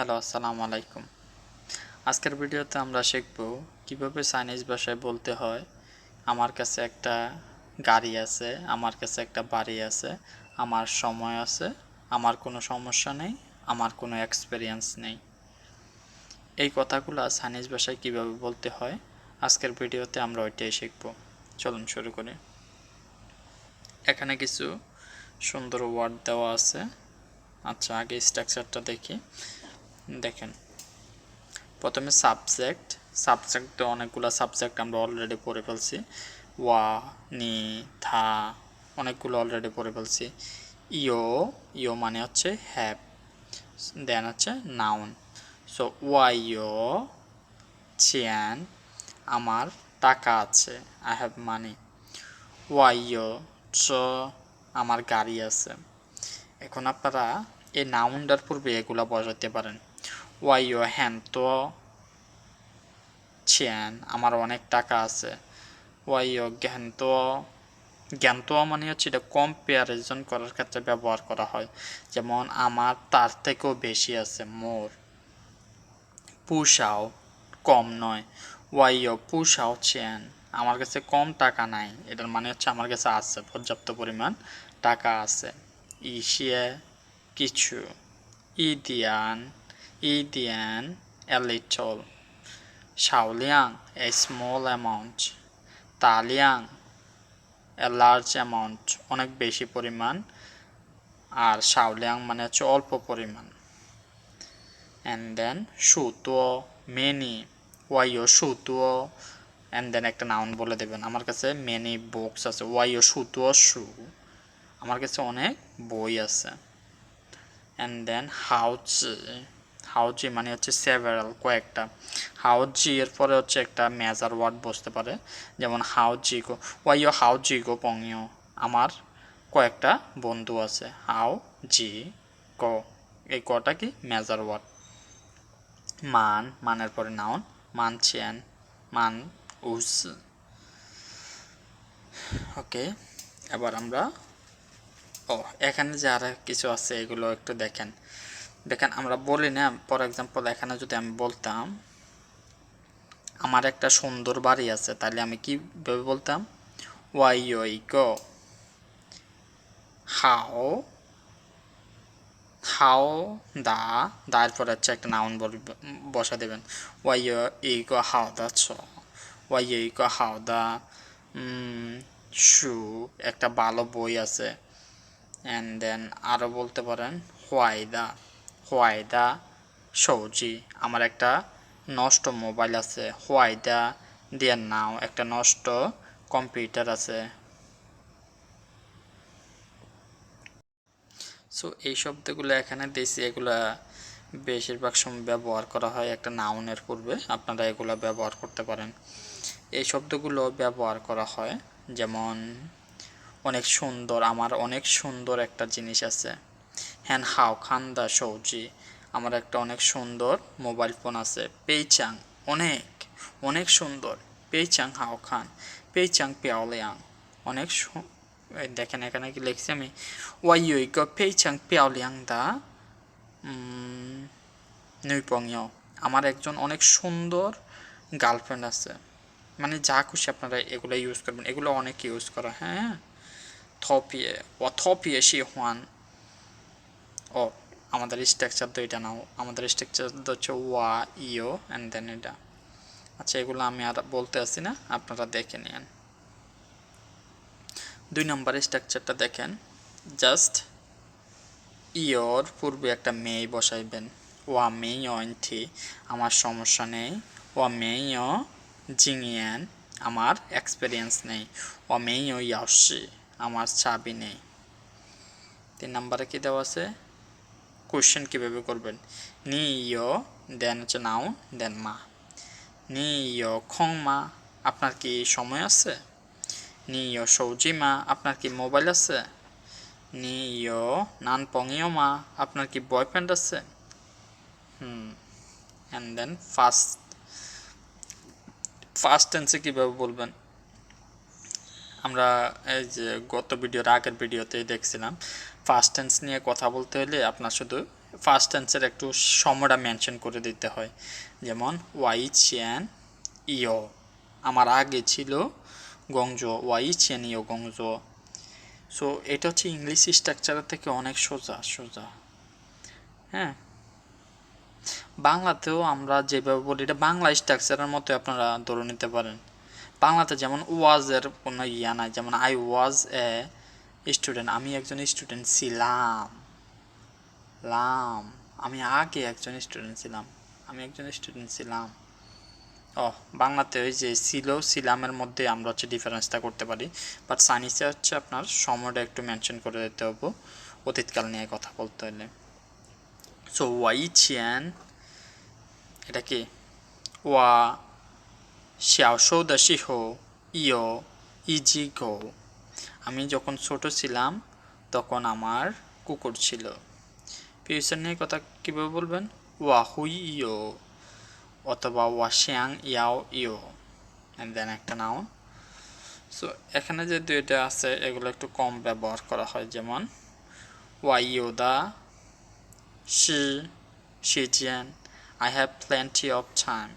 Hello, আসসালামু আলাইকুম। আজকের ভিডিওতে আমরা শিখব কীভাবে চাইনিজ ভাষায় বলতে হয়, আমার কাছে একটা গাড়ি আছে, আমার কাছে একটা বাড়ি আছে, আমার সময় আছে, আমার কোনো সমস্যা নেই, আমার কোনো এক্সপিরিয়েন্স নেই। এই কথাগুলো চাইনিজ ভাষায় কীভাবে বলতে হয়, আজকের ভিডিওতে আমরা ওইটাই শিখব। চলুন শুরু করি। এখানে কিছু সুন্দর ওয়ার্ড দেওয়া আছে। আচ্ছা আগে স্ট্রাকচারটা দেখি। দেখেন। প্রথমে সাবজেক্ট সাবজেক্ট তো অনেকগুলো সাবজেক্ট আমরা অলরেডি পড়ে ফেলছি। ওয়া, নি, থা, অনেকগুলো অলরেডি পড়ে ফেলছি। ইও ইও মানে হচ্ছে হ্যাভ দেন হচ্ছে নাউন সো ওয়াইও চিয়ান আমার টাকা আছে আই হ্যাভ মানি ওয়াই ওয়াইও চ, আমার গাড়ি আছে। এখন আপনারা এই নাউনটার পূর্বে এগুলা বসাতে পারেন। ওয়াইও হ্যান তো ছিয়ান আমার অনেক টাকা আছে ওয়াইও জ্ঞান তো জ্ঞান তো মানে হচ্ছে এটা কম্পেয়ারিজন করার ক্ষেত্রে ব্যবহার করা হয় যেমন আমার তার থেকেও বেশি আছে মোর পুষাও কম নয় ওয়াই ওয়াইও পুষাও চেন আমার কাছে কম টাকা নাই এটার মানে হচ্ছে আমার কাছে আছে পর্যাপ্ত পরিমাণ টাকা আছে ইসিয়ে কিছু ইদিয়ান ইদিয়ান a little. শাওলিয়াং a small amount. তালিয়াং a large amount, অনেক বেশি পরিমাণ। আর শাওলিয়াং মানে হচ্ছে অল্প পরিমাণ। অ্যান্ড দেন সুতো মেনি ওয়াইও সুতো? অ্যান্ড দেন একটা নাউন বলে দেবেন। আমার কাছে মেনি বুকস আছে। ওয়াইও সুতো? শু আমার কাছে অনেক বই আছে। অ্যান্ড দেন হাউজি হাউজি মানে হচ্ছে সেভারাল কয়েকটা। হাউজি এর পরে হচ্ছে একটা মেজার ওয়ার্ড বসতে পারে, যেমন হাউজি গো ওয়াইও হাউজি গো পংইও আমার কয়েকটা বন্ধু আছে, হাউ জি ক, এই কটা কি মেজার ওয়ার্ড মান, মানের পরে নাউন মান চেন মান উস। ওকে এবার আমরা, ও, এখানে যে আর কিছু আছে, এগুলো একটু দেখেন। দেখেন, আমরা বলি না ফর এক্সাম্পল এখানে যদি আমি বলতাম, আমার একটা সুন্দর বাড়ি আছে তাহলে আমি কীভাবে বলতাম? ওয়াই ওই গো হাও হাও দা দায়ের পরে হচ্ছে একটা নাউন বসা দেবেন। ওয়াই ই গো হাও দা ছ ওয়াই ই গো হাও দা শু একটা ভালো বই আছে। অ্যান্ড দেন আরও বলতে পারেন হোয়াইদা হোয়াইদা সৌজি আমার একটা নষ্ট মোবাইল আছে। হোয়াইদা দিয়ে নাও। একটা নষ্ট কম্পিউটার আছে। সো এই শব্দগুলো এখানে দিয়েছি। এগুলা বেশিরভাগ সময় ব্যবহার করা হয় একটা নাউনের পূর্বে। আপনারা এগুলো ব্যবহার করতে পারেন। এই শব্দগুলো ব্যবহার করা হয়। যেমন, অনেক সুন্দর। আমার অনেক সুন্দর একটা জিনিস আছে। হ্যান হাও খান দা সৌজি আমার একটা অনেক সুন্দর মোবাইল ফোন আছে, পেইচাং, অনেক অনেক সুন্দর, পেইচাং হাও খান, পেইচাং পিয়াওলিয়াং, অনেক দেখেন এখানে কি লিখছি আমি, ওয়াই ইউ গ পেইচাং পিয়াওলিয়াং দা নৈপংয় আমার একজন অনেক সুন্দর গার্লফ্রেন্ড আছে মানে যা খুশি আপনারা এগুলো ইউজ করবেন, এগুলো অনেক ইউজ করা হ্যাঁ? থপিয়ে ও থপিয়ে সি হওয়ান ও, আমাদের স্ট্রাকচার তো এটা নাও আমাদের স্ট্রাকচার তো হচ্ছে ওয়া, ইও অ্যান্ড দেন এটা। আচ্ছা এগুলো আমি আর বলতে আসি না, আপনারা দেখে নিন দুই নম্বর স্ট্রাকচারটা দেখেন জাস্ট ইয়র পূর্বে একটা মেয়ে বসাইবেন। ওয়া মেই অন্থি আমার সমস্যা নেই। ওয়া মেই জিঙিয়ান, আমার এক্সপিরিয়েন্স নেই। ও মেই ইয়াসি, আমার চাবি নেই। তিন নম্বরে কী দেওয়া আছে? কোশ্চেন কীভাবে করবেন? নি দেন হচ্ছে নাও দেন মা। নি ইয় খং মা, আপনার কি সময় আছে? নি ইয় সৌজি মা, আপনার কি মোবাইল আছে? নি নান পংইয় মা, আপনার কি বয়ফ্রেন্ড আছে? Hmm and then first first টেন্সে কীভাবে বলবেন? আমরা এই যে গত ভিডিওর আগের ভিডিওতেই দেখছিলাম। ফার্স্ট টেন্স নিয়ে কথা বলতে হলে আপনার শুধু ফার্স্ট টেন্সের একটু সময়টা মেনশন করে দিতে হয়। যেমন, ওয়াই চেন ইও আমার আগে ছিল গংজ। ওয়াই চেন ইও গংজ। সো এটা হচ্ছে ইংলিশ স্ট্রাকচারের থেকে অনেক সোজা সোজা। হ্যাঁ? বাংলাতেও আমরা যেভাবে বলি, এটা বাংলা স্ট্রাকচারের মতো আপনারা ধরে নিতে পারেন। বাংলাতে যেমন ওয়াজের কোনো ইয়া নাই। যেমন, আই ওয়াজ এ স্টুডেন্ট আমি একজন স্টুডেন্ট ছিলাম। লাম, আমি আগে একজন স্টুডেন্ট ছিলাম। আমি একজন স্টুডেন্ট ছিলাম। ও বাংলাতে ওই যে ছিল সিলামের মধ্যে আমরা হচ্ছে ডিফারেন্সটা করতে পারি। বাট সাইনিসে হচ্ছে আপনার সময়টা একটু মেনশন করে দিতে হবে। অতীতকাল নিয়ে কথা বলতে হলে। সো ওয়াই চিয়ান এটা কি? ওয়া শিয়াও সৌদা হো, ইয় ইজি গো আমি যখন ছোট ছিলাম, তখন আমার কুকুর ছিল। ফিউচার নিয়ে কথা কীভাবে বলবেন? ওয়াহুই ইয়ো অথবা ওয়াশিয়াং ইয়াও ইয়ো। অ্যান্ড দেন একটা নাউন সো এখানে যে দুইটা আছে, এগুলো একটু কম ব্যবহার করা হয়। যেমন ওয়াইয়োদা শি শিজিয়ান I have plenty of time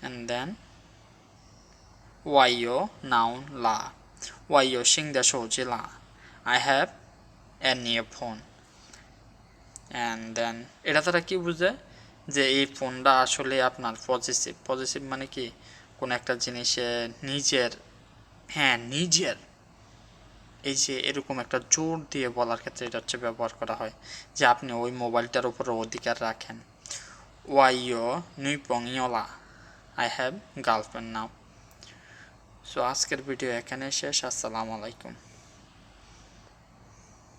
and then YO নাউন লা। 我有新的手机啦。I have a new phone. And then এটা তারা কি বুঝে যে এই ফোনটা আসলে আপনার পজিটিভ পজিটিভ মানে কি কোন একটা জিনিসে নিজের হ্যাঁ নিজের এই যে এরকম একটা জোর দিয়ে বলার ক্ষেত্রে এটা হচ্ছে ব্যবহার করা হয় যে আপনি ওই মোবাইলটার উপরে অধিকার রাখেন ওয়াইও নুই পংইওলা I have girlfriend now so আজকের ভিডিও এখানে শেষ আসসালামু আলাইকুম।